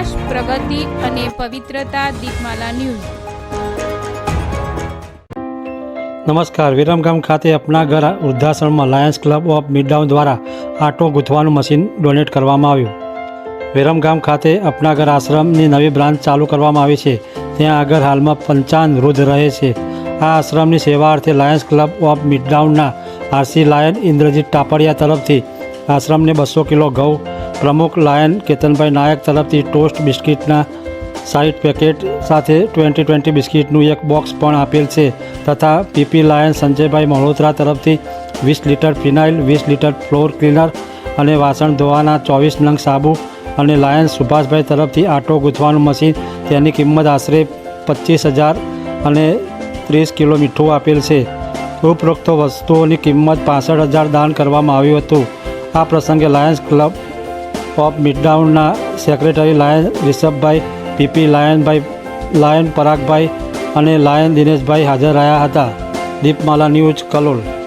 વિકાસ પ્રગતિ અને પવિત્રતા દીપમાલા ન્યૂઝ. નમસ્કાર. વિરમગામ ખાતે અપના ઘર વૃદ્ધાશ્રમમાં લાયન્સ ક્લબ ઓફ મિડડાઉન દ્વારા આટો ગૂંથવાનું મશીન ડોનેટ કરવામાં આવ્યું. વિરમગામ ખાતે અપના ઘર આશ્રમની નવી બ્રાન્ચ ચાલુ કરવામાં આવી છે. ત્યાં આગળ હાલમાં પંચાન વૃદ્ધ રહે છે. આ આશ્રમની સેવા અર્થે લાયન્સ ક્લબ ઓફ મિડડાઉનના આરસી લાયન ઇન્દ્રજીત ટાપડિયા તરફથી આશ્રમને બસો કિલો ઘઉં પ્રમુખ લાયન કેતનભાઈ નાયક તરફથી ટોસ્ટ બિસ્કિટના સાઈઠ પેકેટ સાથે ટ્વેન્ટી ટ્વેન્ટી બિસ્કિટનું એક બોક્સ પણ આપેલ છે તથા પીપી લાયન સંજયભાઈ મલ્હોત્રા તરફથી વીસ લીટર ફિનાઇલ, વીસ લીટર ફ્લોર ક્લીનર અને વાસણ ધોવાના ચોવીસ નંગ સાબુ અને લાયન સુભાષભાઈ તરફથી આટો ગૂંથવાનું મશીન તેની કિંમત આશરે પચીસ હજાર અને ત્રીસ કિલો મીઠું આપેલ છે. ઉપરોક્ત વસ્તુઓની કિંમત પાસઠ હજાર દાન કરવામાં આવ્યું હતું. આ પ્રસંગે લાયન્સ ક્લબ ઓફ મિડડાઉનના સેક્રેટરી લાયન રિષભભાઈ, પીપી લાયનભાઈ લાયન પરાગભાઈ અને લાયન દિનેશભાઈ હાજર રહ્યા હતા. દીપમાલા ન્યૂઝ કલોલ.